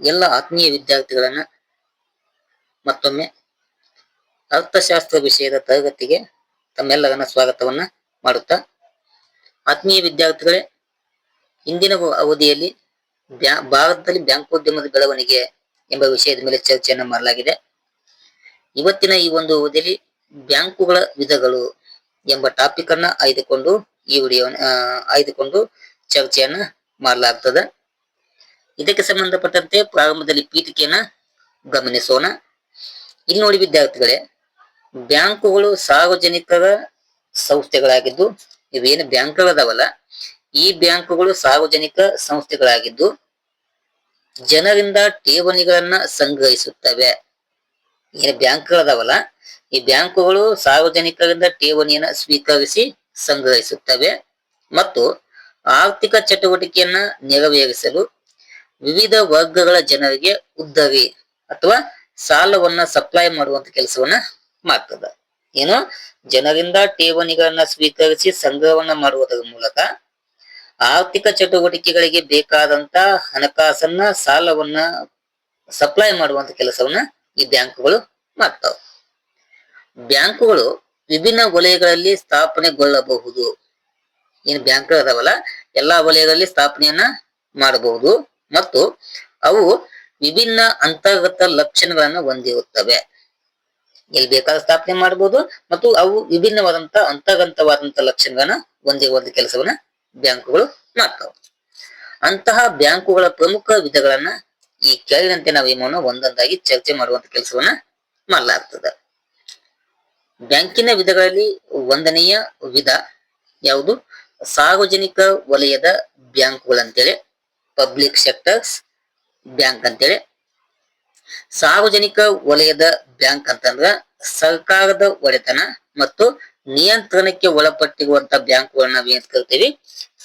ಎಲ್ಲ ಆತ್ಮೀಯ ವಿದ್ಯಾರ್ಥಿಗಳನ್ನ ಮತ್ತೊಮ್ಮೆ ಅರ್ಥಶಾಸ್ತ್ರ ವಿಷಯದ ತರಗತಿಗೆ ತಮ್ಮೆಲ್ಲರನ್ನ ಸ್ವಾಗತವನ್ನ ಮಾಡುತ್ತಾ, ಆತ್ಮೀಯ ವಿದ್ಯಾರ್ಥಿಗಳೇ, ಇಂದಿನ ಅವಧಿಯಲ್ಲಿ ಬ್ಯಾ, ಭಾರತದಲ್ಲಿ ಬ್ಯಾಂಕೋದ್ಯಮದ ಬೆಳವಣಿಗೆ ಎಂಬ ವಿಷಯದ ಮೇಲೆ ಚರ್ಚೆಯನ್ನು ಮಾಡಲಾಗಿದೆ. ಇವತ್ತಿನ ಈ ಒಂದು ಅವಧಿಯಲ್ಲಿ ಬ್ಯಾಂಕುಗಳ ವಿಧಗಳು ಎಂಬ ಟಾಪಿಕ್ ಅನ್ನ ಆಯ್ದುಕೊಂಡು ಈ ವಿಡಿಯೋ ಆಯ್ದುಕೊಂಡು ಚರ್ಚೆಯನ್ನ ಮಾಡಲಾಗ್ತದೆ. ಇದಕ್ಕೆ ಸಂಬಂಧಪಟ್ಟಂತೆ ಪ್ರಾರಂಭದಲ್ಲಿ ಪೀಠಿಕೆಯನ್ನ ಗಮನಿಸೋಣ. ಇಲ್ಲಿ ನೋಡಿ ವಿದ್ಯಾರ್ಥಿಗಳೇ, ಬ್ಯಾಂಕುಗಳು ಸಾರ್ವಜನಿಕರ ಸಂಸ್ಥೆಗಳಾಗಿದ್ದು, ಇವೇನು ಬ್ಯಾಂಕ್ಗಳದಾವಲ್ಲ, ಈ ಬ್ಯಾಂಕುಗಳು ಸಾರ್ವಜನಿಕ ಸಂಸ್ಥೆಗಳಾಗಿದ್ದು, ಜನರಿಂದ ಠೇವಣಿಗಳನ್ನ ಸಂಗ್ರಹಿಸುತ್ತವೆ. ಏನು ಬ್ಯಾಂಕ್ಗಳದಾವಲ್ಲ, ಈ ಬ್ಯಾಂಕುಗಳು ಸಾರ್ವಜನಿಕರಿಂದ ಠೇವಣಿಯನ್ನ ಸ್ವೀಕರಿಸಿ ಸಂಗ್ರಹಿಸುತ್ತವೆ ಮತ್ತು ಆರ್ಥಿಕ ಚಟುವಟಿಕೆಯನ್ನ ನೆರವೇರಿಸಲು ವಿವಿಧ ವರ್ಗಗಳ ಜನರಿಗೆ ಉದ್ದವಿ ಅಥವಾ ಸಾಲವನ್ನ ಸಪ್ಲೈ ಮಾಡುವಂತ ಕೆಲಸವನ್ನ ಮಾಡ್ತದ. ಏನು? ಜನರಿಂದ ಠೇವಣಿಗಳನ್ನ ಸ್ವೀಕರಿಸಿ ಸಂಗ್ರಹವನ್ನ ಮಾಡುವುದರ ಮೂಲಕ ಆರ್ಥಿಕ ಚಟುವಟಿಕೆಗಳಿಗೆ ಬೇಕಾದಂತ ಹಣಕಾಸನ್ನ, ಸಾಲವನ್ನ ಸಪ್ಲೈ ಮಾಡುವಂತ ಕೆಲಸವನ್ನ ಈ ಬ್ಯಾಂಕುಗಳು ಮಾಡ್ತಾವ. ಬ್ಯಾಂಕುಗಳು ವಿಭಿನ್ನ ವಲಯಗಳಲ್ಲಿ ಸ್ಥಾಪನೆಗೊಳ್ಳಬಹುದು. ಏನು ಬ್ಯಾಂಕ್ ಅದಾವಲ್ಲ? ಎಲ್ಲಾ ವಲಯಗಳಲ್ಲಿ ಸ್ಥಾಪನೆಯನ್ನ ಮಾಡಬಹುದು. ಮತ್ತು ಅವು ವಿಭಿನ್ನ ಅಂತರ್ಗತ ಲಕ್ಷಣಗಳನ್ನು ಹೊಂದಿರುತ್ತವೆ. ಎಲ್ಲಿ ಬೇಕಾದ ಸ್ಥಾಪನೆ ಮಾಡಬಹುದು ಮತ್ತು ಅವು ವಿಭಿನ್ನವಾದಂತ ಅಂತರ್ಗತವಾದಂತಹ ಲಕ್ಷಣಗಳನ್ನ ಹೊಂದಿರುವಂತ ಕೆಲಸವನ್ನ ಬ್ಯಾಂಕುಗಳು ಮಾಡ್ತಾವ. ಅಂತಹ ಬ್ಯಾಂಕುಗಳ ಪ್ರಮುಖ ವಿಧಗಳನ್ನ ಈ ಕೆಳಗಿನಂತೆ ನಾವು ಏಮೋನ ಒಂದೊಂದಾಗಿ ಚರ್ಚೆ ಮಾಡುವಂತ ಕೆಲಸವನ್ನ ಮಾಡಲಾಗ್ತದೆ. ಬ್ಯಾಂಕಿನ ವಿಧಗಳಲ್ಲಿ ಒಂದನೆಯ ವಿಧ ಯಾವುದು? ಸಾರ್ವಜನಿಕ ವಲಯದ ಬ್ಯಾಂಕುಗಳಂತೇಳಿ ಪಬ್ಲಿಕ್ ಸೆಕ್ಟರ್ಸ್ ಬ್ಯಾಂಕ್ ಅಂತೇಳಿ. ಸಾರ್ವಜನಿಕ ವಲಯದ ಬ್ಯಾಂಕ್ ಅಂತಂದ್ರ ಸರ್ಕಾರದ ಒಡೆತನ ಮತ್ತು ನಿಯಂತ್ರಣಕ್ಕೆ ಒಳಪಟ್ಟಿರುವಂತ ಬ್ಯಾಂಕ್ಗಳನ್ನ ಏನ್ ಕರಿತೀವಿ?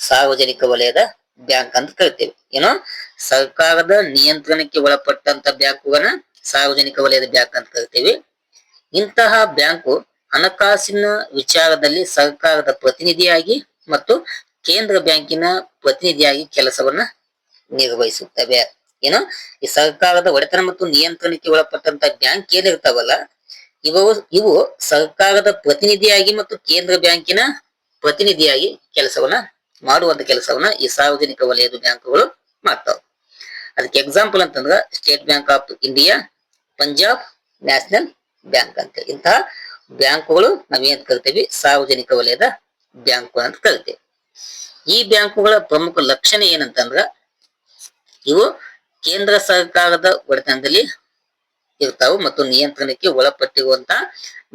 ಸಾರ್ವಜನಿಕ ವಲಯದ ಬ್ಯಾಂಕ್ ಅಂತ ಕರಿತೀವಿ. ಏನೋ ಸರ್ಕಾರದ ನಿಯಂತ್ರಣಕ್ಕೆ ಒಳಪಟ್ಟಂತ ಬ್ಯಾಂಕುಗಳನ್ನ ಸಾರ್ವಜನಿಕ ವಲಯದ ಬ್ಯಾಂಕ್ ಅಂತ ಕರಿತೀವಿ. ಇಂತಹ ಬ್ಯಾಂಕು ಹಣಕಾಸಿನ ವಿಚಾರದಲ್ಲಿ ಸರ್ಕಾರದ ಪ್ರತಿನಿಧಿಯಾಗಿ ಮತ್ತು ಕೇಂದ್ರ ಬ್ಯಾಂಕಿನ ಪ್ರತಿನಿಧಿಯಾಗಿ ಕೆಲಸವನ್ನ ನಿರ್ವಹಿಸುತ್ತವೆ. ಏನು ಈ ಸರ್ಕಾರದ ಒಡೆತನ ಮತ್ತು ನಿಯಂತ್ರಣಕ್ಕೆ ಒಳಪಟ್ಟಂತ ಬ್ಯಾಂಕ್ ಏನಿರ್ತಾವಲ್ಲ, ಇವು ಇವು ಸರ್ಕಾರದ ಪ್ರತಿನಿಧಿಯಾಗಿ ಮತ್ತು ಕೇಂದ್ರ ಬ್ಯಾಂಕಿನ ಪ್ರತಿನಿಧಿಯಾಗಿ ಕೆಲಸವನ್ನ ಮಾಡುವಂತ ಕೆಲಸವನ್ನ ಈ ಸಾರ್ವಜನಿಕ ವಲಯದ ಬ್ಯಾಂಕುಗಳು ಮಾಡ್ತಾವ. ಅದಕ್ಕೆ ಎಕ್ಸಾಂಪಲ್ ಅಂತಂದ್ರ State Bank of India Punjab National Bank ಅಂತ. ಇಂತಹ ಬ್ಯಾಂಕುಗಳು ನಾವೇನ್ ಕರಿತೀವಿ? ಸಾರ್ವಜನಿಕ ವಲಯದ ಬ್ಯಾಂಕುಗಳು ಅಂತ ಕರಿತೀವಿ. ಈ ಬ್ಯಾಂಕುಗಳ ಪ್ರಮುಖ ಲಕ್ಷಣ ಏನಂತಂದ್ರ ಇವು ಕೇಂದ್ರ ಸರ್ಕಾರದ ಒಡೆತನದಲ್ಲಿ ಇರ್ತಾವೆ ಮತ್ತು ನಿಯಂತ್ರಣಕ್ಕೆ ಒಳಪಟ್ಟಿರುವಂತ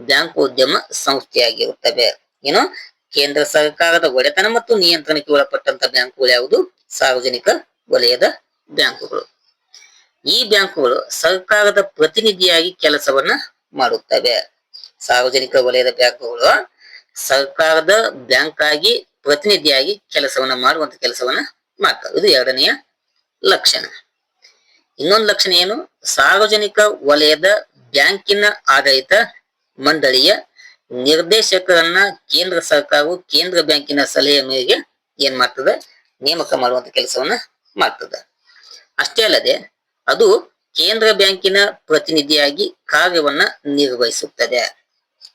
ಬ್ಯಾಂಕ್ ಉದ್ಯಮ ಸಂಸ್ಥೆಯಾಗಿರುತ್ತವೆ. ಏನು? ಕೇಂದ್ರ ಸರ್ಕಾರದ ಒಡೆತನ ಮತ್ತು ನಿಯಂತ್ರಣಕ್ಕೆ ಒಳಪಟ್ಟಂತ ಬ್ಯಾಂಕುಗಳು ಯಾವುದು? ಸಾರ್ವಜನಿಕ ವಲಯದ ಬ್ಯಾಂಕುಗಳು. ಈ ಬ್ಯಾಂಕುಗಳು ಸರ್ಕಾರದ ಪ್ರತಿನಿಧಿಯಾಗಿ ಕೆಲಸವನ್ನ ಮಾಡುತ್ತವೆ. ಸಾರ್ವಜನಿಕ ವಲಯದ ಬ್ಯಾಂಕುಗಳು ಸರ್ಕಾರದ ಬ್ಯಾಂಕ್ ಆಗಿ ಪ್ರತಿನಿಧಿಯಾಗಿ ಕೆಲಸವನ್ನ ಮಾಡುವಂತ ಕೆಲಸವನ್ನ ಮಾಡ್ತವೆ. ಇದು ಎರಡನೆಯ ಲಕ್ಷಣ. ಇನ್ನೊಂದು ಲಕ್ಷಣ ಏನು? ಸಾರ್ವಜನಿಕ ವಲಯದ ಬ್ಯಾಂಕಿನ ಆಡಳಿತ ಮಂಡಳಿಯ ನಿರ್ದೇಶಕರನ್ನ ಕೇಂದ್ರ ಸರ್ಕಾರವು ಕೇಂದ್ರ ಬ್ಯಾಂಕಿನ ಸಲಹೆಯ ಮೇರೆಗೆ ಏನ್ ಮಾಡ್ತದೆ? ನೇಮಕ ಮಾಡುವಂತ ಕೆಲಸವನ್ನ ಮಾಡ್ತದೆ. ಅಷ್ಟೇ ಅಲ್ಲದೆ, ಅದು ಕೇಂದ್ರ ಬ್ಯಾಂಕಿನ ಪ್ರತಿನಿಧಿಯಾಗಿ ಕಾರ್ಯವನ್ನ ನಿರ್ವಹಿಸುತ್ತದೆ.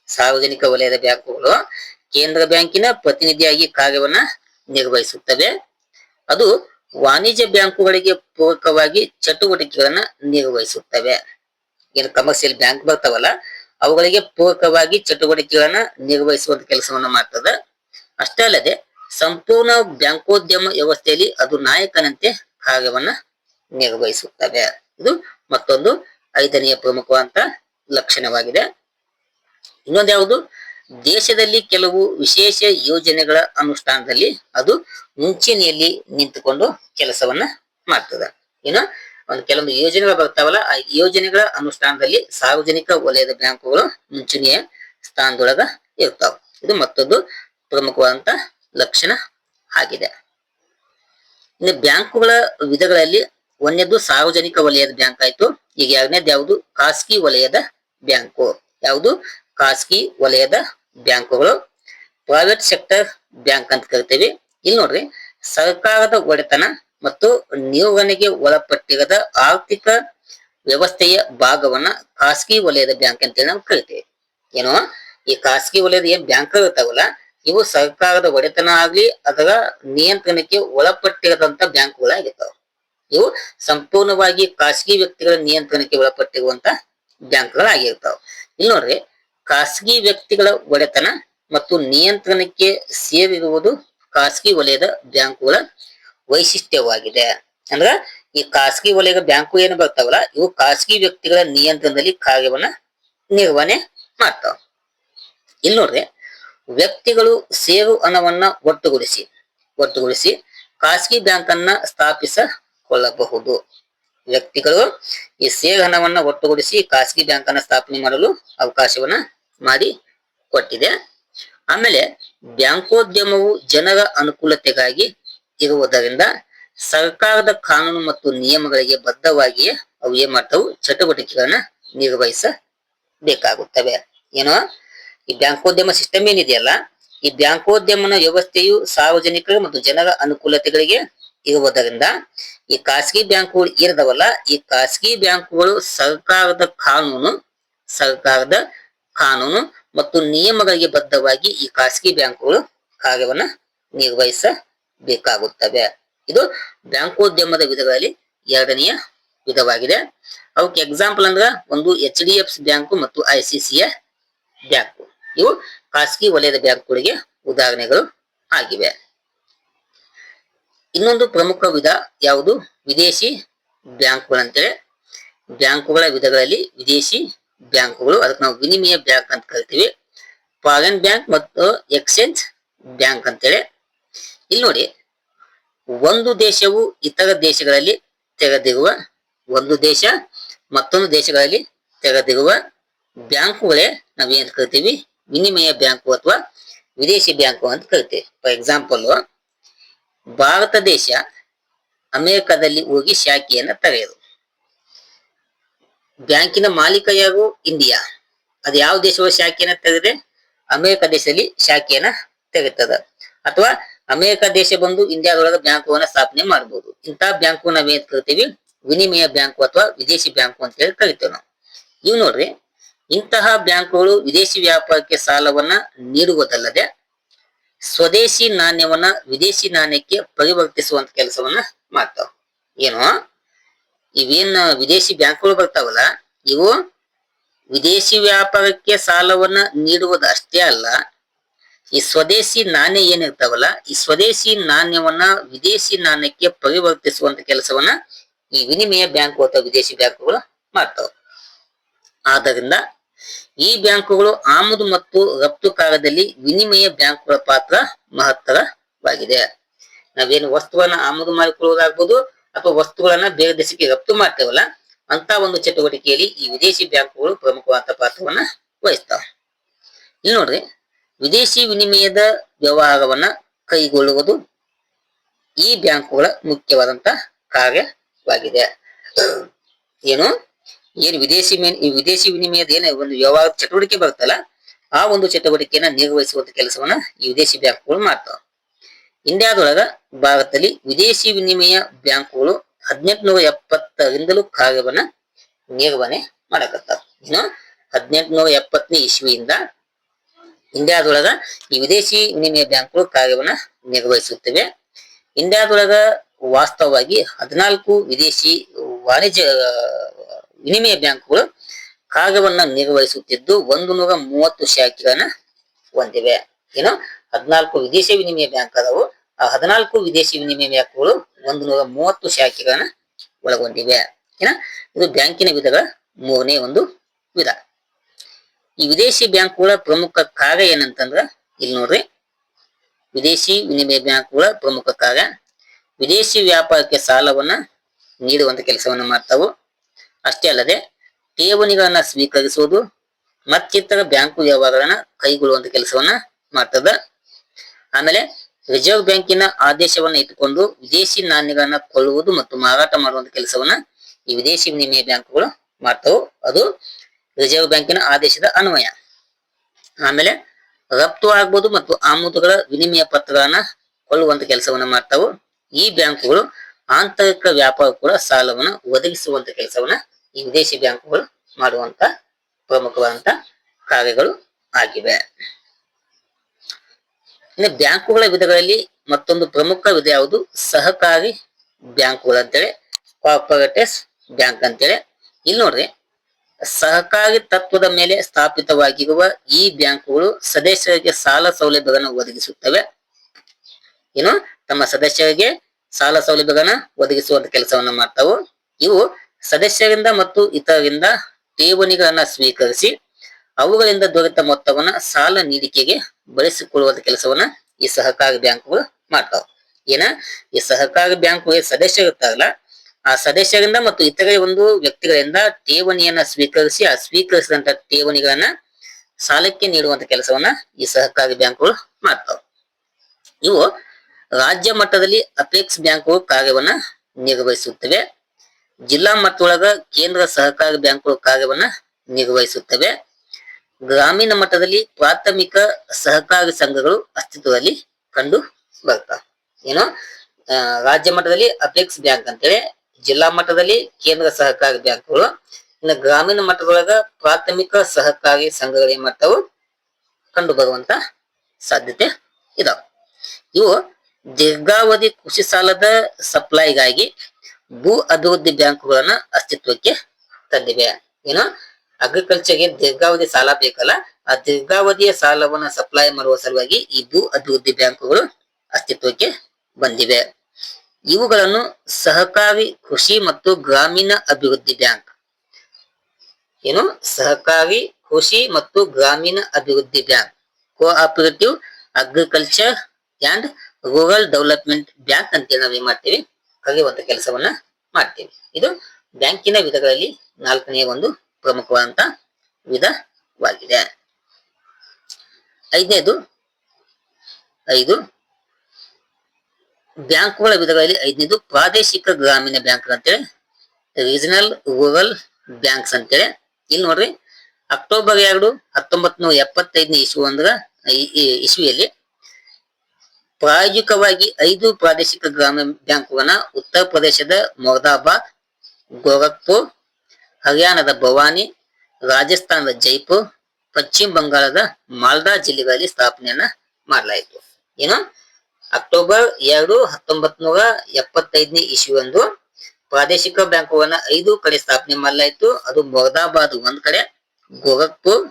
ಸಾರ್ವಜನಿಕ ವಲಯದ ಬ್ಯಾಂಕುಗಳು ಕೇಂದ್ರ ಬ್ಯಾಂಕಿನ ಪ್ರತಿನಿಧಿಯಾಗಿ ಕಾರ್ಯವನ್ನ ನಿರ್ವಹಿಸುತ್ತವೆ. ಅದು ವಾಣಿಜ್ಯ ಬ್ಯಾಂಕುಗಳಿಗೆ ಪೂರಕವಾಗಿ ಚಟುವಟಿಕೆಗಳನ್ನ ನಿರ್ವಹಿಸುತ್ತವೆ. ಏನು ಕಮರ್ಷಿಯಲ್ ಬ್ಯಾಂಕ್ ಬರ್ತಾವಲ್ಲ, ಅವುಗಳಿಗೆ ಪೂರಕವಾಗಿ ಚಟುವಟಿಕೆಗಳನ್ನ ನಿರ್ವಹಿಸುವಂತ ಕೆಲಸವನ್ನ ಮಾಡ್ತದೆ. ಅಷ್ಟೇ ಅಲ್ಲದೆ, ಸಂಪೂರ್ಣ ಬ್ಯಾಂಕೋದ್ಯಮ ವ್ಯವಸ್ಥೆಯಲ್ಲಿ ಅದು ನಾಯಕನಂತೆ ಕಾರ್ಯವನ್ನ ನಿರ್ವಹಿಸುತ್ತವೆ. ಇದು ಮತ್ತೊಂದು ಐದನೆಯ ಪ್ರಮುಖವಾದಂತ ಲಕ್ಷಣವಾಗಿದೆ. ಇನ್ನೊಂದು ಯಾವುದು? ದೇಶದಲ್ಲಿ ಕೆಲವು ವಿಶೇಷ ಯೋಜನೆಗಳ ಅನುಷ್ಠಾನದಲ್ಲಿ ಅದು ಮುಂಚೂಣಿಯಲ್ಲಿ ನಿಂತುಕೊಂಡು ಕೆಲಸವನ್ನ ಮಾಡ್ತದ. ಏನು ಒಂದು ಕೆಲವೊಂದು ಯೋಜನೆಗಳು ಬರ್ತಾವಲ್ಲ, ಆ ಯೋಜನೆಗಳ ಅನುಷ್ಠಾನದಲ್ಲಿ ಸಾರ್ವಜನಿಕ ವಲಯದ ಬ್ಯಾಂಕುಗಳು ಮುಂಚೂಣಿಯ ಸ್ಥಾನದೊಳಗ ಇರ್ತಾವ. ಇದು ಮತ್ತೊಂದು ಪ್ರಮುಖವಾದಂತ ಲಕ್ಷಣ ಆಗಿದೆ. ಇನ್ನು ಬ್ಯಾಂಕುಗಳ ವಿಧಗಳಲ್ಲಿ ಒಂದೇದು ಸಾರ್ವಜನಿಕ ವಲಯದ ಬ್ಯಾಂಕ್ ಆಯ್ತು, ಈಗ ಎರಡನೇದು ಯಾವುದು? ಖಾಸಗಿ ವಲಯದ ಬ್ಯಾಂಕು. ಯಾವುದು? ಖಾಸಗಿ ವಲಯದ ಬ್ಯಾಂಕುಗಳು ಪ್ರೈವೇಟ್ ಸೆಕ್ಟರ್ ಬ್ಯಾಂಕ್ ಅಂತ ಕರಿತೀವಿ. ಇಲ್ಲಿ ನೋಡ್ರಿ, ಸರ್ಕಾರದ ಒಡೆತನ ಮತ್ತು ನಿರ್ವಹಣೆಗೆ ಒಳಪಟ್ಟಿರದ ಆರ್ಥಿಕ ವ್ಯವಸ್ಥೆಯ ಭಾಗವನ್ನ ಖಾಸಗಿ ವಲಯದ ಬ್ಯಾಂಕ್ ಅಂತೇಳಿ ನಾವು ಕರಿತೀವಿ. ಏನೋ, ಈ ಖಾಸಗಿ ವಲಯದ ಏನ್ ಬ್ಯಾಂಕ್ ಇರ್ತಾವಲ್ಲ, ಇವು ಸರ್ಕಾರದ ಒಡೆತನ ಆಗ್ಲಿ ಅದರ ನಿಯಂತ್ರಣಕ್ಕೆ ಒಳಪಟ್ಟಿರದಂತ ಬ್ಯಾಂಕ್ಗಳಾಗಿರ್ತಾವ. ಇವು ಸಂಪೂರ್ಣವಾಗಿ ಖಾಸಗಿ ವ್ಯಕ್ತಿಗಳ ನಿಯಂತ್ರಣಕ್ಕೆ ಒಳಪಟ್ಟಿರುವಂತ ಬ್ಯಾಂಕ್ಗಳಾಗಿರ್ತಾವ. ಇಲ್ಲಿ ನೋಡ್ರಿ ಖಾಸಗಿ ವ್ಯಕ್ತಿಗಳ ಒಡೆತನ ಮತ್ತು ನಿಯಂತ್ರಣಕ್ಕೆ ಸೇರಿರುವುದು ಖಾಸಗಿ ವಲಯದ ಬ್ಯಾಂಕುಗಳ ವೈಶಿಷ್ಟ್ಯವಾಗಿದೆ. ಅಂದ್ರ ಈ ಖಾಸಗಿ ವಲಯದ ಬ್ಯಾಂಕು ಏನು ಬರ್ತಾವಲ್ಲ, ಇವು ಖಾಸಗಿ ವ್ಯಕ್ತಿಗಳ ನಿಯಂತ್ರಣದಲ್ಲಿ ಕಾರ್ಯವನ್ನ ನಿರ್ವಹಣೆ ಮಾಡ್ತಾವ. ಇಲ್ಲಿ ನೋಡ್ರಿ, ವ್ಯಕ್ತಿಗಳು ಸೇರು ಹಣವನ್ನ ಒಟ್ಟುಗೂಡಿಸಿ ಒಟ್ಟುಗೂಡಿಸಿ ಖಾಸಗಿ ಬ್ಯಾಂಕ್ ಅನ್ನ ಸ್ಥಾಪಿಸಿಕೊಳ್ಳಬಹುದು. ವ್ಯಕ್ತಿಗಳು ಈ ಸೇರು ಹಣವನ್ನ ಒಟ್ಟುಗೂಡಿಸಿ ಖಾಸಗಿ ಬ್ಯಾಂಕ್ ಅನ್ನ ಸ್ಥಾಪನೆ ಮಾಡಲು ಅವಕಾಶವನ್ನ ಮಾಡಿ ಕೊಟ್ಟಿದೆ. ಆಮೇಲೆ ಬ್ಯಾಂಕೋದ್ಯಮವು ಜನರ ಅನುಕೂಲತೆಗಾಗಿ ಇರುವುದರಿಂದ ಸರ್ಕಾರದ ಕಾನೂನು ಮತ್ತು ನಿಯಮಗಳಿಗೆ ಬದ್ಧವಾಗಿಯೇ ಅವು ಏನ್ ಮಾಡ್ತಾವು? ಚಟುವಟಿಕೆಗಳನ್ನ ನಿರ್ವಹಿಸಬೇಕಾಗುತ್ತವೆ. ಏನೋ, ಈ ಬ್ಯಾಂಕೋದ್ಯಮ ಸಿಸ್ಟಮ್ ಏನಿದೆಯಲ್ಲ, ಈ ಬ್ಯಾಂಕೋದ್ಯಮನ ವ್ಯವಸ್ಥೆಯು ಸಾರ್ವಜನಿಕರು ಮತ್ತು ಜನರ ಅನುಕೂಲತೆಗಳಿಗೆ ಇರುವುದರಿಂದ ಈ ಖಾಸಗಿ ಬ್ಯಾಂಕುಗಳು ಇರದವಲ್ಲ ಈ ಖಾಸಗಿ ಬ್ಯಾಂಕುಗಳು ಸರ್ಕಾರದ ಕಾನೂನು, ಸರ್ಕಾರದ ಕಾನೂನು ಮತ್ತು ನಿಯಮಗಳಿಗೆ ಬದ್ಧವಾಗಿ ಈ ಖಾಸಗಿ ಬ್ಯಾಂಕುಗಳು ಕಾರ್ಯವನ್ನ ನಿರ್ವಹಿಸಬೇಕಾಗುತ್ತವೆ. ಇದು ಬ್ಯಾಂಕೋದ್ಯಮದ ವಿಧಗಳಲ್ಲಿ ಎರಡನೆಯ ವಿಧವಾಗಿದೆ. ಅವಕ್ಕೆ ಎಕ್ಸಾಂಪಲ್ ಅಂದ್ರ ಒಂದು ಎಚ್ ಡಿ ಎಫ್ ಬ್ಯಾಂಕು ಮತ್ತು ಐ ಸಿ ಸಿ ಬ್ಯಾಂಕು. ಇವು ಖಾಸಗಿ ವಲಯದ ಬ್ಯಾಂಕುಗಳಿಗೆ ಉದಾಹರಣೆಗಳು ಆಗಿವೆ. ಇನ್ನೊಂದು ಪ್ರಮುಖ ವಿಧ ಯಾವುದು? ವಿದೇಶಿ ಬ್ಯಾಂಕ್ಗಳಂತೆ ಬ್ಯಾಂಕುಗಳ ವಿಧಗಳಲ್ಲಿ ವಿದೇಶಿ ಬ್ಯಾಂಕುಗಳು, ಅದಕ್ಕೆ ನಾವು ವಿನಿಮಯ ಬ್ಯಾಂಕ್ ಅಂತ ಕರಿತೀವಿ. ಫಾರಿನ್ ಬ್ಯಾಂಕ್ ಮತ್ತು ಎಕ್ಸ್ಚೇಂಜ್ ಬ್ಯಾಂಕ್ ಅಂತೇಳಿ. ಇಲ್ಲಿ ನೋಡಿ, ಒಂದು ದೇಶವು ಇತರ ದೇಶಗಳಲ್ಲಿ ತೆರೆದಿರುವ ಒಂದು ದೇಶ, ಮತ್ತೊಂದು ದೇಶಗಳಲ್ಲಿ ತೆರೆದಿರುವ ಬ್ಯಾಂಕುಗಳೇ ನಾವೇನ್ ಕರಿತೀವಿ? ವಿನಿಮಯ ಬ್ಯಾಂಕು ಅಥವಾ ವಿದೇಶಿ ಬ್ಯಾಂಕು ಅಂತ ಕರಿತೀವಿ. ಫಾರ್ ಎಕ್ಸಾಂಪಲ್ ಭಾರತ ದೇಶ ಅಮೆರಿಕದಲ್ಲಿ ಹೋಗಿ ಶಾಖೆಯನ್ನ ತೆರೆಯೋದು ಬ್ಯಾಂಕಿನ ಮಾಲೀಕ ಯಾರು ಇಂಡಿಯಾ. ಅದು ಯಾವ ದೇಶವ ಶಾಖೆಯನ್ನ ತೆಗೆದ್ರೆ? ಅಮೆರಿಕ ದೇಶದಲ್ಲಿ ಶಾಖೆಯನ್ನ ತೆಗಿತದ. ಅಥವಾ ಅಮೆರಿಕ ದೇಶ ಬಂದು ಇಂಡಿಯಾದೊಳಗ ಬ್ಯಾಂಕುವನ್ನ ಸ್ಥಾಪನೆ ಮಾಡಬಹುದು ಇಂತಹ ಬ್ಯಾಂಕು ನಾವೇನ್ ಕರಿತೀವಿ? ವಿನಿಮಯ ಬ್ಯಾಂಕು ಅಥವಾ ವಿದೇಶಿ ಬ್ಯಾಂಕು ಅಂತ ಹೇಳಿ ಕರಿತೇವೆ ನಾವು. ಇವ್ ನೋಡ್ರಿ, ಇಂತಹ ಬ್ಯಾಂಕುಗಳು ವಿದೇಶಿ ವ್ಯಾಪಾರಕ್ಕೆ ಸಾಲವನ್ನ ನೀಡುವುದಲ್ಲದೆ ಸ್ವದೇಶಿ ನಾಣ್ಯವನ್ನ ವಿದೇಶಿ ನಾಣ್ಯಕ್ಕೆ ಪರಿವರ್ತಿಸುವಂತ ಕೆಲಸವನ್ನ ಮಾಡ್ತಾವ. ಏನು? ಇವೇನ್ ವಿದೇಶಿ ಬ್ಯಾಂಕ್ಗಳು ಬರ್ತಾವಲ್ಲ, ಇವು ವಿದೇಶಿ ವ್ಯಾಪಾರಕ್ಕೆ ಸಾಲವನ್ನ ನೀಡುವುದು ಅಷ್ಟೇ ಅಲ್ಲ, ಈ ಸ್ವದೇಶಿ ನಾಣ್ಯ ಏನಿರ್ತಾವಲ್ಲ, ಈ ಸ್ವದೇಶಿ ನಾಣ್ಯವನ್ನ ವಿದೇಶಿ ನಾಣ್ಯಕ್ಕೆ ಪರಿವರ್ತಿಸುವಂತ ಕೆಲಸವನ್ನ ಈ ವಿನಿಮಯ ಬ್ಯಾಂಕ್ ಅಥವಾ ವಿದೇಶಿ ಬ್ಯಾಂಕುಗಳು ಮಾಡ್ತಾವ. ಆದ್ದರಿಂದ ಈ ಬ್ಯಾಂಕುಗಳು ಆಮದು ಮತ್ತು ರಫ್ತು ಕಾಲದಲ್ಲಿ ವಿನಿಮಯ ಬ್ಯಾಂಕುಗಳ ಪಾತ್ರ ಮಹತ್ತರವಾಗಿದೆ. ನಾವೇನು ವಸ್ತುವನ್ನ ಆಮದು ಮಾಡಿಕೊಳ್ಳುವುದಾಗ್ಬೋದು ಅಥವಾ ವಸ್ತುಗಳನ್ನ ಬೇರೆ ದೇಶಕ್ಕೆ ರಫ್ತು ಮಾಡ್ತೇವಲ್ಲ ಅಂತ ಒಂದು ಚಟುವಟಿಕೆಯಲ್ಲಿ ಈ ವಿದೇಶಿ ಬ್ಯಾಂಕುಗಳು ಪ್ರಮುಖವಾದ ಪಾತ್ರವನ್ನ ವಹಿಸ್ತಾವ. ಇಲ್ಲಿ ನೋಡ್ರಿ, ವಿದೇಶಿ ವಿನಿಮಯದ ವ್ಯವಹಾರವನ್ನ ಕೈಗೊಳ್ಳುವುದು ಈ ಬ್ಯಾಂಕುಗಳ ಮುಖ್ಯವಾದಂತ ಕಾರ್ಯವಾಗಿದೆ. ಏನು? ಏನು ವಿದೇಶಿ ವಿದೇಶಿ ವಿನಿಮಯದ ಏನ ಒಂದು ವ್ಯವಹಾರ ಚಟುವಟಿಕೆ ಬರುತ್ತಲ್ಲ, ಆ ಒಂದು ಚಟುವಟಿಕೆಯನ್ನ ನಿರ್ವಹಿಸುವಂತ ಕೆಲಸವನ್ನ ಈ ವಿದೇಶಿ ಬ್ಯಾಂಕುಗಳು ಮಾಡ್ತಾವ. ಇಂಡಿಯಾದೊಳಗ ಭಾರತದಲ್ಲಿ ವಿದೇಶಿ ವಿನಿಮಯ ಬ್ಯಾಂಕುಗಳು ಹದಿನೆಂಟುನೂರ ಎಪ್ಪತ್ತರಿಂದಲೂ ಕಾರ್ಯವನ್ನ ನಿರ್ವಹಣೆ ಮಾಡಕತ್ತಾವ. ಇನ್ನು ಹದಿನೆಂಟುನೂರ ಎಪ್ಪತ್ತನೇ ಇಸ್ವಿಯಿಂದ ಇಂಡಿಯಾದೊಳಗ ಈ ವಿದೇಶಿ ವಿನಿಮಯ ಬ್ಯಾಂಕುಗಳು ಕಾರ್ಯವನ್ನ ನಿರ್ವಹಿಸುತ್ತಿವೆ. ಇಂಡಿಯಾದೊಳಗ ವಾಸ್ತವವಾಗಿ ಹದಿನಾಲ್ಕು ವಿದೇಶಿ ವಾಣಿಜ್ಯ ವಿನಿಮಯ ಬ್ಯಾಂಕುಗಳು ಕಾರ್ಯವನ್ನ ನಿರ್ವಹಿಸುತ್ತಿದ್ದು ಒಂದು ನೂರ ಮೂವತ್ತು ಶಾಖೆಗಳನ್ನ ಹೊಂದಿವೆ. ಏನು ಹದಿನಾಲ್ಕು ವಿದೇಶಿ ವಿನಿಮಯ ಬ್ಯಾಂಕ್ ಅದಾವು. ಆ ಹದಿನಾಲ್ಕು ವಿದೇಶಿ ವಿನಿಮಯ ಬ್ಯಾಂಕ್ಗಳು ಒಂದು ನೂರ ಮೂವತ್ತು ಶಾಖೆಗಳನ್ನ ಒಳಗೊಂಡಿವೆ. ಇದು ಬ್ಯಾಂಕಿನ ವಿಧಗಳ ಮೂರನೇ ಒಂದು ವಿಧ. ಈ ವಿದೇಶಿ ಬ್ಯಾಂಕ್ಗಳ ಪ್ರಮುಖ ಕಾರ್ಯ ಏನಂತಂದ್ರ, ಇಲ್ಲಿ ನೋಡ್ರಿ. ವಿದೇಶಿ ವಿನಿಮಯ ಬ್ಯಾಂಕ್ಗಳ ಪ್ರಮುಖ ಕಾರ್ಯ, ವಿದೇಶಿ ವ್ಯಾಪಾರಕ್ಕೆ ಸಾಲವನ್ನ ನೀಡುವಂತ ಕೆಲಸವನ್ನ ಮಾಡ್ತಾವು. ಅಷ್ಟೇ ಅಲ್ಲದೆ, ಠೇವಣಿಗಳನ್ನ ಸ್ವೀಕರಿಸುವುದು, ಮತ್ತಿತರ ಬ್ಯಾಂಕು ವ್ಯವಹಾರಗಳನ್ನ ಕೈಗೊಳ್ಳುವಂತ ಕೆಲಸವನ್ನ ಮಾಡ್ತದ. ಆಮೇಲೆ ರಿಸರ್ವ್ ಬ್ಯಾಂಕಿನ ಆದೇಶವನ್ನ ಇಟ್ಟುಕೊಂಡು ವಿದೇಶಿ ನಾಣ್ಯಗಳನ್ನ ಕೊಳ್ಳುವುದು ಮತ್ತು ಮಾರಾಟ ಮಾಡುವಂತ ಕೆಲಸವನ್ನ ಈ ವಿದೇಶಿ ವಿನಿಮಯ ಬ್ಯಾಂಕುಗಳು ಮಾಡ್ತಾವು. ಅದು ರಿಸರ್ವ್ ಬ್ಯಾಂಕಿನ ಆದೇಶದ ಅನ್ವಯ. ಆಮೇಲೆ ರಫ್ತು ಆಗ್ಬೋದು ಮತ್ತು ಆಮದುಗಳ ವಿನಿಮಯ ಪತ್ರಗಳನ್ನ ಕೊಳ್ಳುವಂತ ಕೆಲಸವನ್ನ ಮಾಡ್ತಾವು. ಈ ಬ್ಯಾಂಕುಗಳು ಆಂತರಿಕ ವ್ಯಾಪಾರ ಕೂಡ ಸಾಲವನ್ನು ಒದಗಿಸುವಂತ ಕೆಲಸವನ್ನ ಈ ವಿದೇಶಿ ಬ್ಯಾಂಕುಗಳು ಮಾಡುವಂತ ಪ್ರಮುಖವಾದಂತ ಕಾರ್ಯಗಳು ಆಗಿವೆ. ಇನ್ನು ಬ್ಯಾಂಕುಗಳ ವಿಧಗಳಲ್ಲಿ ಮತ್ತೊಂದು ಪ್ರಮುಖ ವಿಧ ಯಾವುದು? ಸಹಕಾರಿ ಬ್ಯಾಂಕುಗಳು ಅಂತೇಳಿ ಕೋಆಪರೇಟಿವ್ ಬ್ಯಾಂಕ್ ಅಂತೇಳಿ. ಇಲ್ಲಿ ನೋಡ್ರಿ, ಸಹಕಾರಿ ತತ್ವದ ಮೇಲೆ ಸ್ಥಾಪಿತವಾಗಿರುವ ಈ ಬ್ಯಾಂಕುಗಳು ಸದಸ್ಯರಿಗೆ ಸಾಲ ಸೌಲಭ್ಯಗಳನ್ನು ಒದಗಿಸುತ್ತವೆ. ಏನು ತಮ್ಮ ಸದಸ್ಯರಿಗೆ ಸಾಲ ಸೌಲಭ್ಯಗಳನ್ನ ಒದಗಿಸುವಂತ ಕೆಲಸವನ್ನು ಮಾಡ್ತಾವು. ಇವು ಸದಸ್ಯರಿಂದ ಮತ್ತು ಇತರರಿಂದ ಠೇವಣಿಗಳನ್ನ ಸ್ವೀಕರಿಸಿ ಅವುಗಳಿಂದ ದೊರೆತ ಮೊತ್ತವನ್ನ ಸಾಲ ನೀಡಿಕೆಗೆ ಬಳಸಿಕೊಳ್ಳುವ ಕೆಲಸವನ್ನ ಈ ಸಹಕಾರಿ ಬ್ಯಾಂಕುಗಳು ಮಾಡ್ತಾವ. ಏನ? ಈ ಸಹಕಾರಿ ಬ್ಯಾಂಕು ಸದಸ್ಯರಿರ್ತಾರಲ್ಲ, ಆ ಸದಸ್ಯರಿಂದ ಮತ್ತು ಇತರೆ ಒಂದು ವ್ಯಕ್ತಿಗಳಿಂದ ಠೇವಣಿಯನ್ನ ಸ್ವೀಕರಿಸಿ, ಆ ಸ್ವೀಕರಿಸಿದಂತ ಠೇವಣಿಗಳನ್ನ ಸಾಲಕ್ಕೆ ನೀಡುವಂತ ಕೆಲಸವನ್ನ ಈ ಸಹಕಾರಿ ಬ್ಯಾಂಕುಗಳು ಮಾಡ್ತಾವ. ಇವು ರಾಜ್ಯ ಮಟ್ಟದಲ್ಲಿ ಅಪೆಕ್ಸ್ ಬ್ಯಾಂಕುಗಳು ಕಾರ್ಯವನ್ನ ನಿರ್ವಹಿಸುತ್ತವೆ. ಜಿಲ್ಲಾ ಮಟ್ಟದೊಳಗ ಕೇಂದ್ರ ಸಹಕಾರಿ ಬ್ಯಾಂಕುಗಳು ಕಾರ್ಯವನ್ನ ನಿರ್ವಹಿಸುತ್ತವೆ. ಗ್ರಾಮೀಣ ಮಟ್ಟದಲ್ಲಿ ಪ್ರಾಥಮಿಕ ಸಹಕಾರಿ ಸಂಘಗಳು ಅಸ್ತಿತ್ವದಲ್ಲಿ ಕಂಡು ಬರ್ತಾವ ಏನು? ರಾಜ್ಯ ಮಟ್ಟದಲ್ಲಿ ಅಪೆಕ್ಸ್ ಬ್ಯಾಂಕ್ ಅಂತೇಳಿ, ಜಿಲ್ಲಾ ಮಟ್ಟದಲ್ಲಿ ಕೇಂದ್ರ ಸಹಕಾರಿ ಬ್ಯಾಂಕ್ಗಳು, ಇನ್ನು ಗ್ರಾಮೀಣ ಮಟ್ಟದೊಳಗ ಪ್ರಾಥಮಿಕ ಸಹಕಾರಿ ಸಂಘಗಳು ಏನ್ ಕಂಡು ಬರುವಂತ ಸಾಧ್ಯತೆ ಇದಾವ. ಇವು ದೀರ್ಘಾವಧಿ ಕೃಷಿ ಸಾಲದ ಸಪ್ಲೈಗಾಗಿ ಭೂ ಅಭಿವೃದ್ಧಿ ಬ್ಯಾಂಕ್ಗಳನ್ನ ಅಸ್ತಿತ್ವಕ್ಕೆ ತಂದಿವೆ. ಏನು? ಅಗ್ರಿಕಲ್ಚರ್ಗೆ ದೀರ್ಘಾವಧಿ ಸಾಲ ಬೇಕಲ್ಲ, ಆ ದೀರ್ಘಾವಧಿಯ ಸಾಲವನ್ನ ಸಪ್ಲೈ ಮಾಡುವ ಸಲುವಾಗಿ ಈ ಭೂ ಅಭಿವೃದ್ಧಿ ಬ್ಯಾಂಕುಗಳು ಅಸ್ತಿತ್ವಕ್ಕೆ ಬಂದಿವೆ. ಇವುಗಳನ್ನು ಸಹಕಾರಿ ಕೃಷಿ ಮತ್ತು ಗ್ರಾಮೀಣ ಅಭಿವೃದ್ಧಿ ಬ್ಯಾಂಕ್. ಏನು? ಸಹಕಾರಿ ಕೃಷಿ ಮತ್ತು ಗ್ರಾಮೀಣ ಅಭಿವೃದ್ಧಿ bank. Cooperative agriculture and rural development bank ಅಂತೇಳಿ ನಾವೇನ್ ಮಾಡ್ತೀವಿ? ಕರೆಯುವಂತ ಕೆಲಸವನ್ನ ಮಾಡ್ತೀವಿ. ಇದು ಬ್ಯಾಂಕಿನ ವಿಧಗಳಲ್ಲಿ ನಾಲ್ಕನೆಯ ಒಂದು ಪ್ರಮುಖವಾದಂತ ವಿಧವಾಗಿದೆ. ಐದನೇದು, ಐದು ಬ್ಯಾಂಕ್ಗಳ ವಿಧಗಳಲ್ಲಿ ಐದನೇದು ಪ್ರಾದೇಶಿಕ ಗ್ರಾಮೀಣ ಬ್ಯಾಂಕ್ ಅಂತೇಳಿ ರೀಜನಲ್ ರೂರಲ್ ಬ್ಯಾಂಕ್ಸ್ ಅಂತೇಳಿ. ಇಲ್ಲಿ ನೋಡ್ರಿ, ಅಕ್ಟೋಬರ್ ಎರಡು ಹತ್ತೊಂಬತ್ ನೂರ ಎಪ್ಪತ್ತೈದನೇ ಇಸ್ವಿ ಅಂದ್ರ ಇಸ್ವಿಯಲ್ಲಿ ಪ್ರಾಯೋಗಿಕವಾಗಿ ಐದು ಪ್ರಾದೇಶಿಕ ಗ್ರಾಮೀಣ ಬ್ಯಾಂಕುಗಳನ್ನ ಉತ್ತರ ಪ್ರದೇಶದ ಮೊರ್ದಾಬಾದ್, ಗೋರಖ್ಪುರ್ ಹರಿಯಾಣದ ಭವಾನಿ, ರಾಜಸ್ಥಾನದ ಜೈಪುರ್, ಪಶ್ಚಿಮ ಬಂಗಾಳದ ಮಾಲ್ದಾ ಜಿಲ್ಲೆಗಳಲ್ಲಿ ಸ್ಥಾಪನೆಯನ್ನ ಮಾಡಲಾಯಿತು. ಏನು? ಅಕ್ಟೋಬರ್ ಎರಡು ಹತ್ತೊಂಬತ್ ನೂರ ಎಪ್ಪತ್ತೈದನೇ ಇಸ್ವಿಯಂದು ಪ್ರಾದೇಶಿಕ ಬ್ಯಾಂಕುಗಳನ್ನ ಐದು ಕಡೆ ಸ್ಥಾಪನೆ ಮಾಡಲಾಯಿತು. ಅದು ಮೊರ್ದಾಬಾದ್ ಒಂದ್ ಕಡೆ, ಗೋರಖ್ಪುರ್,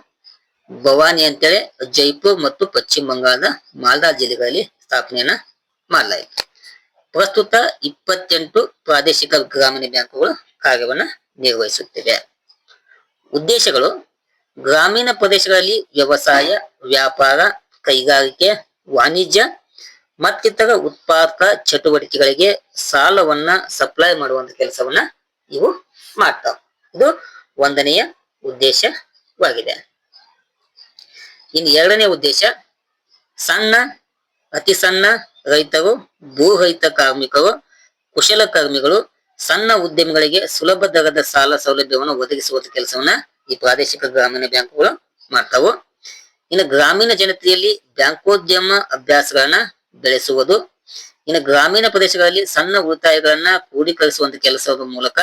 ಭವಾನಿ ಅಂತೇಳಿ ಜೈಪುರ್ ಮತ್ತು ಪಶ್ಚಿಮ ಬಂಗಾಳದ ಮಾಲ್ದಾ ಜಿಲ್ಲೆಗಳಲ್ಲಿ ಸ್ಥಾಪನೆಯನ್ನ ಮಾಡಲಾಯಿತು. ಪ್ರಸ್ತುತ ಇಪ್ಪತ್ತೆಂಟು ಪ್ರಾದೇಶಿಕ ಗ್ರಾಮೀಣ ಬ್ಯಾಂಕುಗಳು ಕಾರ್ಯವನ್ನ ನಿರ್ವಹಿಸುತ್ತಿವೆ. ಉದ್ದೇಶಗಳು, ಗ್ರಾಮೀಣ ಪ್ರದೇಶಗಳಲ್ಲಿ ವ್ಯವಸಾಯ, ವ್ಯಾಪಾರ, ಕೈಗಾರಿಕೆ, ವಾಣಿಜ್ಯ ಮತ್ತಿತರ ಉತ್ಪಾದಕ ಚಟುವಟಿಕೆಗಳಿಗೆ ಸಾಲವನ್ನ ಸಪ್ಲೈ ಮಾಡುವಂತ ಕೆಲಸವನ್ನ ಇವು ಮಾಡ್ತಾವ. ಇದು ಒಂದನೆಯ ಉದ್ದೇಶವಾಗಿದೆ. ಇನ್ನು ಎರಡನೇ ಉದ್ದೇಶ, ಸಣ್ಣ, ಅತಿ ಸಣ್ಣ ರೈತರು, ಭೂರಹಿತ ಕಾರ್ಮಿಕರು ಕುಶಲಕರ್ಮಿಗಳು ಸಣ್ಣ ಉದ್ಯಮಿಗಳಿಗೆ ಸುಲಭ ದರದ ಸಾಲ ಸೌಲಭ್ಯವನ್ನು ಒದಗಿಸುವ ಕೆಲಸವನ್ನ ಈ ಪ್ರಾದೇಶಿಕ ಗ್ರಾಮೀಣ ಬ್ಯಾಂಕುಗಳು ಮಾಡ್ತಾವು. ಇನ್ನು ಗ್ರಾಮೀಣ ಜನತೆಯಲ್ಲಿ ಬ್ಯಾಂಕೋದ್ಯಮ ಅಭ್ಯಾಸಗಳನ್ನ ಬೆಳೆಸುವುದು, ಇನ್ನು ಗ್ರಾಮೀಣ ಪ್ರದೇಶಗಳಲ್ಲಿ ಸಣ್ಣ ಉಳಿತಾಯಗಳನ್ನ ಕ್ರೋಢೀಕರಿಸುವಂತ ಕೆಲಸದ ಮೂಲಕ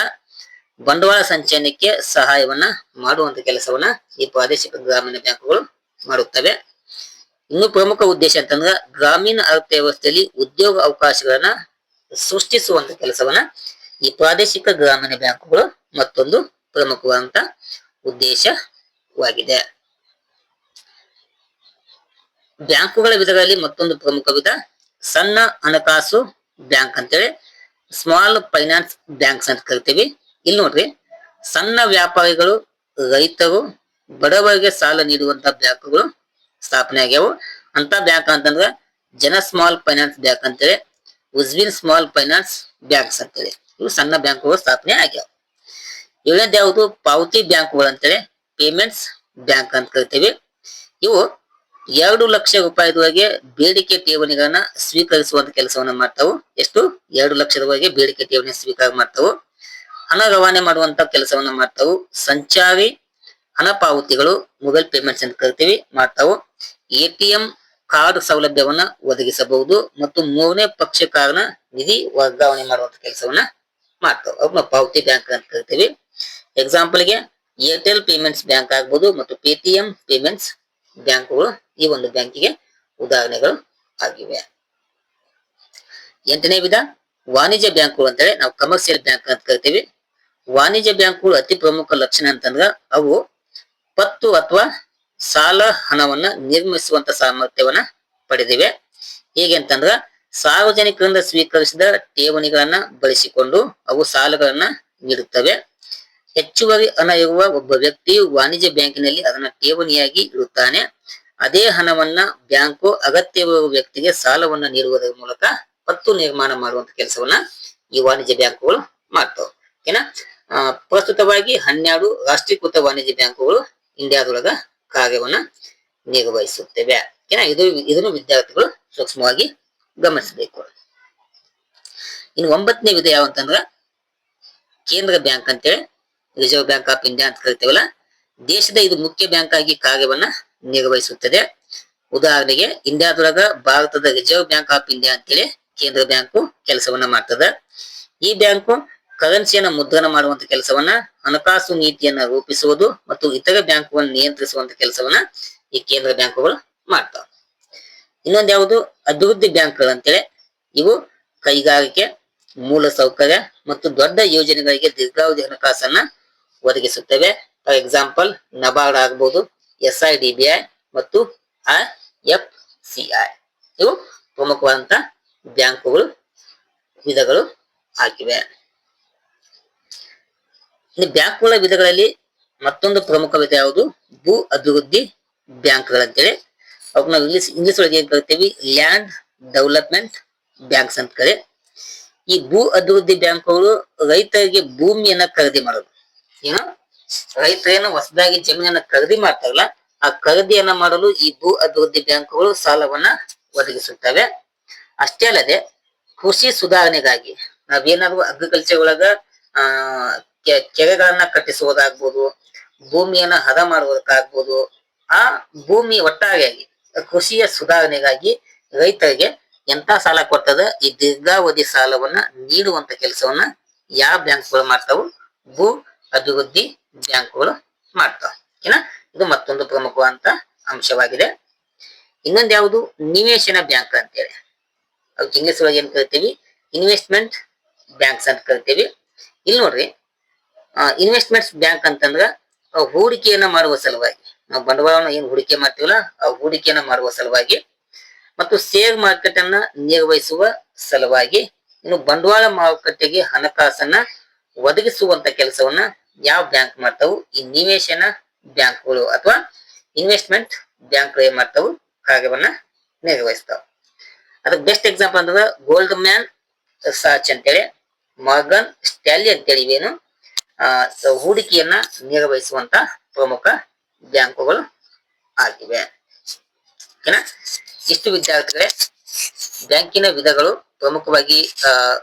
ಬಂಡವಾಳ ಸಂಚಯನಕ್ಕೆ ಸಹಾಯವನ್ನ ಮಾಡುವಂತ ಕೆಲಸವನ್ನ ಈ ಪ್ರಾದೇಶಿಕ ಗ್ರಾಮೀಣ ಬ್ಯಾಂಕುಗಳು ಮಾಡುತ್ತವೆ. ಇನ್ನು ಪ್ರಮುಖ ಉದ್ದೇಶ ಅಂತಂದ್ರೆ ಗ್ರಾಮೀಣ ಅರ್ಥವ್ಯವಸ್ಥೆಯಲ್ಲಿ ಉದ್ಯೋಗ ಅವಕಾಶಗಳನ್ನ ಸೃಷ್ಟಿಸುವಂತ ಕೆಲಸವನ್ನ ಈ ಪ್ರಾದೇಶಿಕ ಗ್ರಾಮೀಣ ಬ್ಯಾಂಕುಗಳು ಮತ್ತೊಂದು ಪ್ರಮುಖವಾದಂತ ಉದ್ದೇಶವಾಗಿದೆ. ಬ್ಯಾಂಕುಗಳ ವಿಧಗಳಲ್ಲಿ ಮತ್ತೊಂದು ಪ್ರಮುಖ ವಿಧ ಸಣ್ಣ ಹಣಕಾಸು ಬ್ಯಾಂಕ್ ಅಂತೇಳಿ, ಸ್ಮಾಲ್ ಫೈನಾನ್ಸ್ ಬ್ಯಾಂಕ್ಸ್ ಅಂತ ಕರಿತೀವಿ. ಇಲ್ಲಿ ನೋಡ್ರಿ, ಸಣ್ಣ ವ್ಯಾಪಾರಿಗಳು, ರೈತರು ಬಡವರಿಗೆ ಸಾಲ ನೀಡುವಂತ ಬ್ಯಾಂಕುಗಳು ಸ್ಥಾಪನೆ ಆಗ್ಯಾವು. ಅಂತ ಬ್ಯಾಂಕ್ ಅಂತಂದ್ರೆ ಜನ ಸ್ಮಾಲ್ ಫೈನಾನ್ಸ್ ಬ್ಯಾಂಕ್ ಅಂತೇಳಿ, ಉಜ್ವಿನ್ ಸ್ಮಾಲ್ ಫೈನಾನ್ಸ್ ಬ್ಯಾಂಕ್ಸ್ ಅಂತೇಳಿ. ಇವು ಸಣ್ಣ ಬ್ಯಾಂಕುಗಳು ಸ್ಥಾಪನೆ ಆಗ್ಯಾವ. ಏಳನೇದು ಯಾವುದು ಪಾವತಿ ಬ್ಯಾಂಕುಗಳು ಅಂತೇಳಿ ಪೇಮೆಂಟ್ಸ್ ಬ್ಯಾಂಕ್ ಅಂತ ಕರಿತೀವಿ. ಇವು ಎರಡು ಲಕ್ಷ ರೂಪಾಯಿದವರೆಗೆ ಬೇಡಿಕೆ ಠೇವಣಿಗಳನ್ನ ಸ್ವೀಕರಿಸುವಂತ ಕೆಲಸವನ್ನ ಮಾಡ್ತಾವು. ಎಷ್ಟು? ಎರಡು ಲಕ್ಷದವರೆಗೆ ಬೇಡಿಕೆ ಠೇವಣಿ ಸ್ವೀಕಾರ ಮಾಡ್ತಾವು. ಹಣ ರವಾನೆ ಮಾಡುವಂತ ಕೆಲಸವನ್ನ ಮಾಡ್ತಾವು. ಸಂಚಾರಿ ಹಣ ಪಾವತಿಗಳು ಮೊಬೈಲ್ ಪೇಮೆಂಟ್ಸ್ ಅಂತ ಕರಿತೀವಿ, ಮಾಡ್ತಾವು. ಎಟಿಎಂ ಕಾರ್ಡ್ ಸೌಲಭ್ಯವನ್ನ ಒದಗಿಸಬಹುದು. ಮತ್ತು ಮೂರನೇ ಪಕ್ಷಕಾರನ ನಿಧಿ ವರ್ಗಾವಣೆ ಮಾಡುವಂತ ಕೆಲಸವನ್ನ ಮಾಡ್ತಾವ ಅವನ್ನ ಪಾವತಿ ಬ್ಯಾಂಕ್ ಅಂತ ಕರಿತೀವಿ ಎಕ್ಸಾಂಪಲ್ಗೆ ಏರ್ಟೆಲ್ ಪೇಮೆಂಟ್ಸ್ ಬ್ಯಾಂಕ್ ಆಗ್ಬೋದು ಮತ್ತು ಪೇಟಿಎಂ ಪೇಮೆಂಟ್ಸ್ ಬ್ಯಾಂಕ್ಗಳು ಈ ಒಂದು ಬ್ಯಾಂಕಿಗೆ ಉದಾಹರಣೆಗಳು ಆಗಿವೆ. ಎಂಟನೇ ವಿಧ, ವಾಣಿಜ್ಯ ಬ್ಯಾಂಕ್ಗಳು ಅಂತೇಳಿ ನಾವು ಕಮರ್ಷಿಯಲ್ ಬ್ಯಾಂಕ್ ಅಂತ ಕರಿತೀವಿ. ವಾಣಿಜ್ಯ ಬ್ಯಾಂಕ್ಗಳು ಅತಿ ಪ್ರಮುಖ ಲಕ್ಷಣ ಅಂತಂದ್ರ ಅವು ಪತ್ತು ಅಥವಾ ಸಾಲ ಹಣವನ್ನ ನಿರ್ಮಿಸುವಂತ ಸಾಮರ್ಥ್ಯವನ್ನ ಪಡೆದಿವೆ. ಹೇಗೆ ಅಂತಂದ್ರ ಸಾರ್ವಜನಿಕರಿಂದ ಸ್ವೀಕರಿಸಿದ ಠೇವಣಿಗಳನ್ನ ಬಳಸಿಕೊಂಡು ಅವು ಸಾಲಗಳನ್ನ ನೀಡುತ್ತವೆ. ಹೆಚ್ಚುವರಿ ಹಣ ಇರುವ ಒಬ್ಬ ವ್ಯಕ್ತಿಯು ವಾಣಿಜ್ಯ ಬ್ಯಾಂಕಿನಲ್ಲಿ ಅದನ್ನ ಠೇವಣಿಯಾಗಿ ಇಡುತ್ತಾನೆ. ಅದೇ ಹಣವನ್ನ ಬ್ಯಾಂಕು ಅಗತ್ಯವಿರುವ ವ್ಯಕ್ತಿಗೆ ಸಾಲವನ್ನ ನೀಡುವುದರ ಮೂಲಕ ಪತ್ತು ನಿರ್ಮಾಣ ಮಾಡುವಂತ ಕೆಲಸವನ್ನ ಈ ವಾಣಿಜ್ಯ ಬ್ಯಾಂಕುಗಳು ಮಾಡ್ತವೆ. ಓಕೆನಾ ಪ್ರಸ್ತುತವಾಗಿ ಹನ್ನೆರಡು ರಾಷ್ಟ್ರೀಕೃತ ವಾಣಿಜ್ಯ ಬ್ಯಾಂಕುಗಳು ಇಂಡಿಯಾದೊಳಗ ಕಾರ್ಯವನ್ನ ನಿರ್ವಹಿಸುತ್ತವೆ. ಓಕೆನಾ ಇದು ಇದನ್ನು ವಿದ್ಯಾರ್ಥಿಗಳು ಸೂಕ್ಷ್ಮವಾಗಿ ಗಮನಿಸಬೇಕು. ಇನ್ನು ಒಂಬತ್ತನೇ ವಿಧ ಯಾವ ಅಂತಂದ್ರ ಕೇಂದ್ರ ಬ್ಯಾಂಕ್ ಅಂತೇಳಿ, ರಿಸರ್ವ್ ಬ್ಯಾಂಕ್ ಆಫ್ ಇಂಡಿಯಾ ಅಂತ ಕರಿತೇವಲ್ಲ, ದೇಶದ ಇದು ಮುಖ್ಯ ಬ್ಯಾಂಕ್ ಆಗಿ ಕಾರ್ಯವನ್ನ ನಿರ್ವಹಿಸುತ್ತದೆ. ಉದಾಹರಣೆಗೆ ಇಂಡಿಯಾದೊಳಗ ಭಾರತದ ರಿಸರ್ವ್ ಬ್ಯಾಂಕ್ ಆಫ್ ಇಂಡಿಯಾ ಅಂತೇಳಿ ಕೇಂದ್ರ ಬ್ಯಾಂಕು ಕೆಲಸವನ್ನ ಮಾಡ್ತದ. ಈ ಬ್ಯಾಂಕು ಕರೆನ್ಸಿಯನ್ನ ಮುದ್ರಣ ಮಾಡುವಂತ ಕೆಲಸವನ್ನ ಹಣಕಾಸು ನೀತಿಯನ್ನ ರೂಪಿಸುವುದು ಮತ್ತು ಇತರ ಬ್ಯಾಂಕುಗಳನ್ನು ನಿಯಂತ್ರಿಸುವಂತ ಕೆಲಸವನ್ನ ಈ ಕೇಂದ್ರ ಬ್ಯಾಂಕುಗಳು ಮಾಡ್ತಾವ. ಇನ್ನೊಂದು ಯಾವುದು? ಅಭಿವೃದ್ಧಿ ಬ್ಯಾಂಕ್ಗಳು ಅಂತೇಳಿ. ಇವು ಕೈಗಾರಿಕೆ, ಮೂಲ ಸೌಕರ್ಯ ಮತ್ತು ದೊಡ್ಡ ಯೋಜನೆಗಳಿಗೆ ದೀರ್ಘಾವಧಿ ಹಣಕಾಸನ್ನ ಒದಗಿಸುತ್ತವೆ. ಫಾರ್ ಎಕ್ಸಾಂಪಲ್ ನಬಾರ್ಡ್ ಆಗಬಹುದು S I D B I ಮತ್ತು ಎಫ್ ಸಿ ಐ. ಇವು ಪ್ರಮುಖವಾದಂತ ಬ್ಯಾಂಕುಗಳು, ವಿಧಗಳು ಆಗಿವೆ. ಇನ್ನು ಬ್ಯಾಂಕ್ಗಳ ವಿಧಗಳಲ್ಲಿ ಮತ್ತೊಂದು ಪ್ರಮುಖ ವಿಧ ಯಾವುದು? ಭೂ ಅಭಿವೃದ್ಧಿ ಬ್ಯಾಂಕ್ಗಳಂತೇಳಿ. ಅವಕ್ಕೆ ನಾವು ಇಂಗ್ಲಿಷ್ ಇಂಗ್ಲಿಷ್ ಒಳಗೆ ಏನ್ ಕರಿತೀವಿ? ಲ್ಯಾಂಡ್ ಡೆವಲಪ್ಮೆಂಟ್ ಬ್ಯಾಂಕ್ಸ್ ಅಂತ ಕರೆ. ಈ ಭೂ ಅಭಿವೃದ್ಧಿ ಬ್ಯಾಂಕ್ಗಳು ರೈತರಿಗೆ ಭೂಮಿಯನ್ನ ಖರೀದಿ ಮಾಡೋದು. ಏನು? ರೈತರೇನು ಹೊಸದಾಗಿ ಜಮೀನನ್ನ ಖರೀದಿ ಮಾಡ್ತಾರಲ್ಲ, ಆ ಖರೀದಿಯನ್ನ ಮಾಡಲು ಈ ಭೂ ಅಭಿವೃದ್ಧಿ ಬ್ಯಾಂಕ್ಗಳು ಸಾಲವನ್ನ ಒದಗಿಸುತ್ತವೆ. ಅಷ್ಟೇ ಅಲ್ಲದೆ, ಕೃಷಿ ಸುಧಾರಣೆಗಾಗಿ ನಾವೇನಾದ್ರು ಅಗ್ರಿಕಲ್ಚರ್ ಒಳಗ, ಆ ಕೆರೆಗಳನ್ನ ಕಟ್ಟಿಸುವುದಾಗ್ಬೋದು, ಭೂಮಿಯನ್ನ ಹದ ಮಾಡುವುದಕ್ಕಾಗ್ಬೋದು, ಆ ಭೂಮಿ ಒಟ್ಟಾರೆಯಾಗಿ ಕೃಷಿಯ ಸುಧಾರಣೆಗಾಗಿ ರೈತರಿಗೆ ಎಂತ ಸಾಲ ಕೊಡ್ತದ? ಈ ದೀರ್ಘಾವಧಿ ಸಾಲವನ್ನ ನೀಡುವಂತ ಕೆಲಸವನ್ನ ಯಾವ ಬ್ಯಾಂಕ್ಗಳು ಮಾಡ್ತಾವು? ಭೂ ಅಭಿವೃದ್ಧಿ ಬ್ಯಾಂಕ್ಗಳು ಮಾಡ್ತಾವ. ಏನ ಇದು ಮತ್ತೊಂದು ಪ್ರಮುಖವಾದಂತ ಅಂಶವಾಗಿದೆ. ಇನ್ನೊಂದು ಯಾವುದು? ನಿವೇಶನ ಬ್ಯಾಂಕ್ ಅಂತೇಳಿ. ಅದಕ್ಕೆ ಇಂಗ್ಲಿಷ್ ಒಳಗೆ ಏನ್ ಕರಿತೀವಿ? ಇನ್ವೆಸ್ಟ್ಮೆಂಟ್ ಬ್ಯಾಂಕ್ಸ್ ಅಂತ ಕರಿತೀವಿ. ಇಲ್ಲಿ ನೋಡ್ರಿ ಇನ್ವೆಸ್ಟ್ಮೆಂಟ್ಸ್ ಬ್ಯಾಂಕ್ ಅಂತಂದ್ರ ಹೂಡಿಕೆಯನ್ನ ಮಾಡುವ ಸಲುವಾಗಿ. ನಾವು ಬಂಡವಾಳವನ್ನು ಏನ್ ಹೂಡಿಕೆ ಮಾಡ್ತೀವಲ್ಲ, ಆ ಹೂಡಿಕೆಯನ್ನ ಮಾಡುವ ಸಲುವಾಗಿ ಮತ್ತು ಶೇರ್ ಮಾರ್ಕೆಟ್ ಅನ್ನ ನಿರ್ವಹಿಸುವ ಸಲುವಾಗಿ ಇನ್ನು ಬಂಡವಾಳ ಮಾರುಕಟ್ಟೆಗೆ ಹಣಕಾಸನ್ನ ಒದಗಿಸುವಂತ ಕೆಲಸವನ್ನ ಯಾವ ಬ್ಯಾಂಕ್ ಮಾಡ್ತಾವು? ಈ ನಿವೇಶನ ಬ್ಯಾಂಕ್ಗಳು ಅಥವಾ ಇನ್ವೆಸ್ಟ್ಮೆಂಟ್ ಬ್ಯಾಂಕ್ಗಳು ಏನ್ ಮಾಡ್ತಾವು ಕಾರ್ಯವನ್ನ ನಿರ್ವಹಿಸ್ತಾವ. ಅದಕ್ಕೆ ಬೆಸ್ಟ್ ಎಕ್ಸಾಂಪಲ್ ಅಂದ್ರೆ ಗೋಲ್ಡ್ ಮ್ಯಾನ್ ಸಾಚ್ ಅಂತೇಳಿ ಮಾರ್ಗನ್ ಸ್ಟ್ಯಾಲಿ ಅಂತೇಳಿ ಇವೇನು ಹೂಡಿಕೆಯನ್ನ ನಿರ್ವಹಿಸುವಂತ ಪ್ರಮುಖ ಬ್ಯಾಂಕುಗಳು ಆಗಿವೆ. ಏನ? ಇಷ್ಟು ವಿದ್ಯಾರ್ಥಿಗಳೇ, ಬ್ಯಾಂಕಿನ ವಿಧಗಳು ಪ್ರಮುಖವಾಗಿ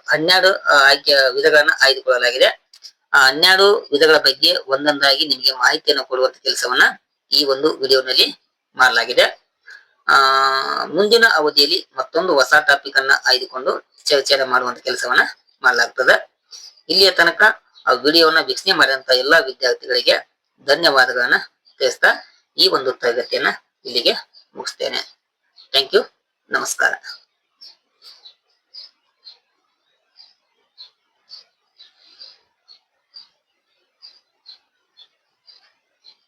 ಹನ್ನೆರಡು ಆಯ್ಕೆ ವಿಧಗಳನ್ನ ಆಯ್ದುಕೊಳ್ಳಲಾಗಿದೆ. ಆ ಹನ್ನೆರಡು ವಿಧಗಳ ಬಗ್ಗೆ ಒಂದೊಂದಾಗಿ ನಿಮಗೆ ಮಾಹಿತಿಯನ್ನು ಕೊಡುವಂತ ಕೆಲಸವನ್ನ ಈ ಒಂದು ವಿಡಿಯೋನಲ್ಲಿ ಮಾಡಲಾಗಿದೆ. ಆ, ಮುಂದಿನ ಅವಧಿಯಲ್ಲಿ ಮತ್ತೊಂದು ಹೊಸ ಟಾಪಿಕ್ ಅನ್ನ ಆಯ್ದುಕೊಂಡು ಚರ್ಚೆಯನ್ನು ಮಾಡುವಂತ ಕೆಲಸವನ್ನ ಮಾಡಲಾಗ್ತದೆ. ಇಲ್ಲಿಯ ತನಕ ಆ ವಿಡಿಯೋವನ್ನ ವೀಕ್ಷಣೆ ಮಾಡಿದಂತ ಎಲ್ಲಾ ವಿದ್ಯಾರ್ಥಿಗಳಿಗೆ ಧನ್ಯವಾದಗಳನ್ನ ತಿಳಿಸ್ತಾ ಈ ಒಂದು ತರಗತಿಯನ್ನ ಇಲ್ಲಿಗೆ ಮುಗಿಸ್ತೇನೆ. ಥ್ಯಾಂಕ್ ಯು ನಮಸ್ಕಾರ.